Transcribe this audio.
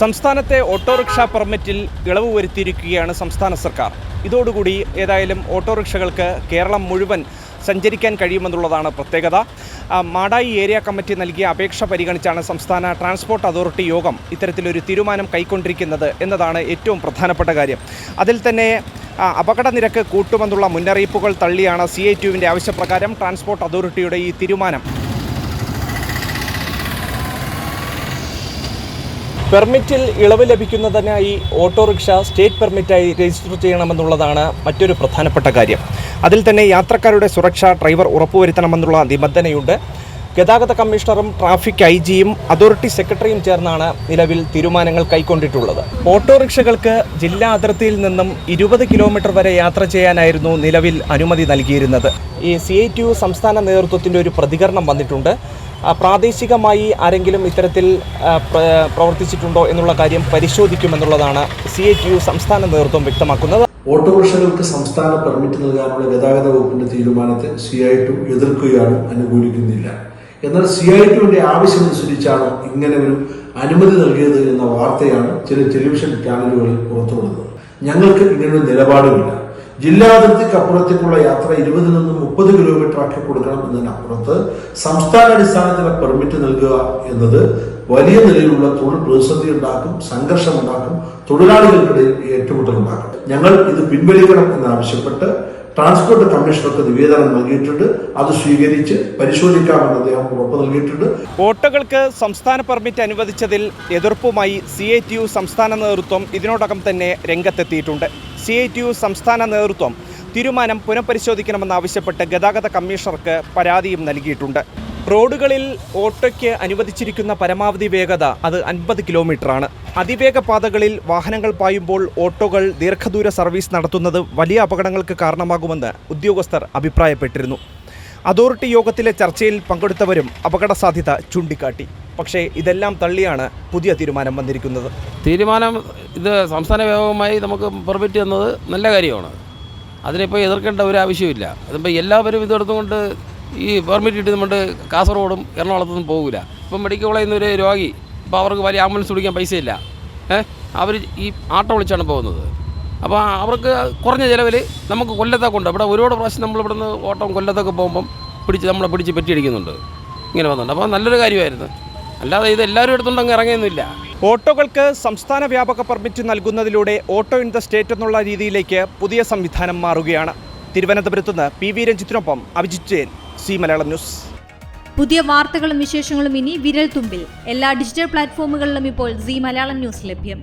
സംസ്ഥാനത്തെ ഓട്ടോറിക്ഷ പെർമിറ്റിൽ ഇളവ് വരുത്തിയിരിക്കുകയാണ് സംസ്ഥാന സർക്കാർ. ഇതോടുകൂടി ഏതായാലും ഓട്ടോറിക്ഷകൾക്ക് കേരളം മുഴുവൻ സഞ്ചരിക്കാൻ കഴിയുമെന്നുള്ളതാണ് പ്രത്യേകത. മാടായി ഏരിയ കമ്മിറ്റി നൽകിയ അപേക്ഷ പരിഗണിച്ചാണ് സംസ്ഥാന ട്രാൻസ്പോർട്ട് അതോറിറ്റി യോഗം ഇത്തരത്തിലൊരു തീരുമാനം കൈക്കൊണ്ടിരിക്കുന്നത് എന്നതാണ് ഏറ്റവും പ്രധാനപ്പെട്ട കാര്യം. അതിൽ തന്നെ അപകട നിരക്ക് കൂട്ടുമെന്നുള്ള മുന്നറിയിപ്പുകൾ തള്ളിയാണ് സി ഐ ടുവിന്റെ ആവശ്യപ്രകാരം ട്രാൻസ്പോർട്ട് അതോറിറ്റിയുടെ ഈ തീരുമാനം. പെർമിറ്റിൽ ഇളവ് ലഭിക്കുന്നതിനായി ഓട്ടോറിക്ഷ സ്റ്റേറ്റ് പെർമിറ്റായി രജിസ്റ്റർ ചെയ്യണമെന്നുള്ളതാണ് മറ്റൊരു പ്രധാനപ്പെട്ട കാര്യം. അതിൽ തന്നെ യാത്രക്കാരുടെ സുരക്ഷ ഡ്രൈവർ ഉറപ്പുവരുത്തണമെന്നുള്ള നിബന്ധനയുണ്ട്. ഗതാഗത കമ്മീഷണറും ട്രാഫിക് ഐ ജിയും അതോറിറ്റി സെക്രട്ടറിയും ചേർന്നാണ് നിലവിൽ തീരുമാനങ്ങൾ കൈക്കൊണ്ടിട്ടുള്ളത്. ഓട്ടോറിക്ഷകൾക്ക് ജില്ലാ അതിർത്തിയിൽ നിന്നും ഇരുപത് കിലോമീറ്റർ വരെ യാത്ര ചെയ്യാനായിരുന്നു നിലവിൽ അനുമതി നൽകിയിരുന്നത്. ഈ സി സംസ്ഥാന നേതൃത്വത്തിന്റെ ഒരു പ്രതികരണം വന്നിട്ടുണ്ട്. പ്രാദേശികമായി ആരെങ്കിലും ഇത്തരത്തിൽ പ്രവർത്തിച്ചിട്ടുണ്ടോ എന്നുള്ള കാര്യം പരിശോധിക്കുമെന്നുള്ളതാണ് സി ഐ ടി യു സംസ്ഥാന നേതൃത്വം വ്യക്തമാക്കുന്നത്. ഓട്ടോറിക്ഷകൾക്ക് സംസ്ഥാന പെർമിറ്റ് നൽകാനുള്ള ഗതാഗത വകുപ്പിന്റെ തീരുമാനത്തെ സി ഐ ടു എതിർക്കുകയാണ് അനുകൂലിക്കുന്നില്ല. എന്നാൽ സി ഐ ടുവിന്റെ ആവശ്യമനുസരിച്ചാണ് ഇങ്ങനെ ഒരു അനുമതി നൽകിയത് എന്ന വാർത്തയാണ് ചില ടെലിവിഷൻ ചാനലുകളിൽ പുറത്തുവിടുന്നത് ഞങ്ങൾക്ക് ഇങ്ങനൊരു നിലപാടുമില്ല. ജില്ലാ അതിർത്തിക്ക് അപ്പുറത്തേക്കുള്ള യാത്ര ഇരുപതിൽ നിന്നും മുപ്പത് കിലോമീറ്റർ ആക്കി കൊടുക്കണം എന്നതിനപ്പുറത്ത് സംസ്ഥാന അടിസ്ഥാനത്തിലെ പെർമിറ്റ് നൽകുക എന്നത് വലിയ നിലയിലുള്ള തൊഴിൽ പ്രതിസന്ധി ഉണ്ടാക്കും സംഘർഷം ഉണ്ടാക്കും തൊഴിലാളികൾക്കിടയിൽ ഏറ്റുമുട്ടൽ ഉണ്ടാക്കും ഞങ്ങൾ ഇത് പിൻവലിക്കണം എന്നാവശ്യപ്പെട്ട് ട്രാൻസ്പോർട്ട് കമ്മീഷണർക്ക് നിവേദനം നൽകിയിട്ടുണ്ട്. അത് സ്വീകരിച്ച് പരിശോധിക്കാമെന്ന് അദ്ദേഹം ഉറപ്പ് നൽകിയിട്ടുണ്ട്. ഓട്ടോകൾക്ക് സംസ്ഥാന പെർമിറ്റ് അനുവദിച്ചതിൽ എതിർപ്പുമായി സി ഐ ടി യു സംസ്ഥാന നേതൃത്വം ഇതിനോടകം തന്നെ രംഗത്തെത്തിയിട്ടുണ്ട്. സി ഐ ടി യു സംസ്ഥാന നേതൃത്വം തീരുമാനം പുനഃപരിശോധിക്കണമെന്നാവശ്യപ്പെട്ട് ഗതാഗത കമ്മീഷണർക്ക് പരാതിയും നൽകിയിട്ടുണ്ട്. റോഡുകളിൽ ഓട്ടോയ്ക്ക് അനുവദിച്ചിരിക്കുന്ന പരമാവധി വേഗത അത് അൻപത് കിലോമീറ്ററാണ്. അതിവേഗ പാതകളിൽ വാഹനങ്ങൾ പായുമ്പോൾ ഓട്ടോകൾ ദീർഘദൂര സർവീസ് നടത്തുന്നത് വലിയ അപകടങ്ങൾക്ക് കാരണമാകുമെന്ന് ഉദ്യോഗസ്ഥർ അഭിപ്രായപ്പെട്ടിരുന്നു. അതോറിറ്റി യോഗത്തിലെ ചർച്ചയിൽ പങ്കെടുത്തവരും അപകട സാധ്യത ചൂണ്ടിക്കാട്ടി. പക്ഷേ ഇതെല്ലാം തള്ളിയാണ് പുതിയ തീരുമാനം വന്നിരിക്കുന്നത്. തീരുമാനം ഇത് സംസ്ഥാന വ്യാപകമായി നമുക്ക് പെർമിറ്റ് തന്നത് നല്ല കാര്യമാണ്. അതിനിപ്പോൾ എതിർക്കേണ്ട ഒരു ആവശ്യമില്ല അതിപ്പോൾ എല്ലാവരും ഇതെടുത്തുകൊണ്ട് ഈ പെർമിറ്റ് കിട്ടുന്നുണ്ട് കാസർഗോഡും എറണാകുളത്തൊന്നും പോകില്ല ഇപ്പം മെഡിക്കൽ കോളേജിൽ നിന്ന് ഒരു രോഗി ഇപ്പോൾ അവർക്ക് വലിയ ആംബുലൻസ് വിളിക്കാൻ പൈസയില്ല. ഏഹ് അവർ ഈ ആട്ടോ വിളിച്ചാണ് പോകുന്നത്. അപ്പോൾ അവർക്ക് കുറഞ്ഞ ചിലവിൽ നമുക്ക് കൊല്ലത്തൊക്കെ ഉണ്ട്. ഇവിടെ ഒരുപാട് പ്രാവശ്യം നമ്മൾ ഇവിടുന്ന് ഓട്ടം കൊല്ലത്തൊക്കെ പോകുമ്പം പിടിച്ച് നമ്മളെ പിടിച്ച് പെറ്റിയടിക്കുന്നുണ്ട്. ഇങ്ങനെ വന്നിട്ടുണ്ട്. അപ്പോൾ നല്ലൊരു കാര്യമായിരുന്നു. അല്ലാതെ ഇത് എല്ലാവരും എടുത്തുകൊണ്ടങ്ങ് ഇറങ്ങിയൊന്നുമില്ല. ഓട്ടോകൾക്ക് സംസ്ഥാന വ്യാപക പെർമിറ്റ് നൽകുന്നതിലൂടെ ഓട്ടോ ഇൻ ദ സ്റ്റേറ്റ് എന്നുള്ള രീതിയിലേക്ക് പുതിയ സംവിധാനം മാറുകയാണ്. തിരുവനന്തപുരത്ത് നിന്ന് പി വി രഞ്ജിത്തിനൊപ്പം അഭിജിത് ജയൻ സി മലയാളം ന്യൂസ്. പുതിയ വാർത്തകളും വിശേഷങ്ങളും ഇനി വിരൽ തുമ്പിൽ എല്ലാ ഡിജിറ്റൽ പ്ലാറ്റ്ഫോമുകളിലും ഇപ്പോൾ സി മലയാളം ന്യൂസ് ലഭ്യം.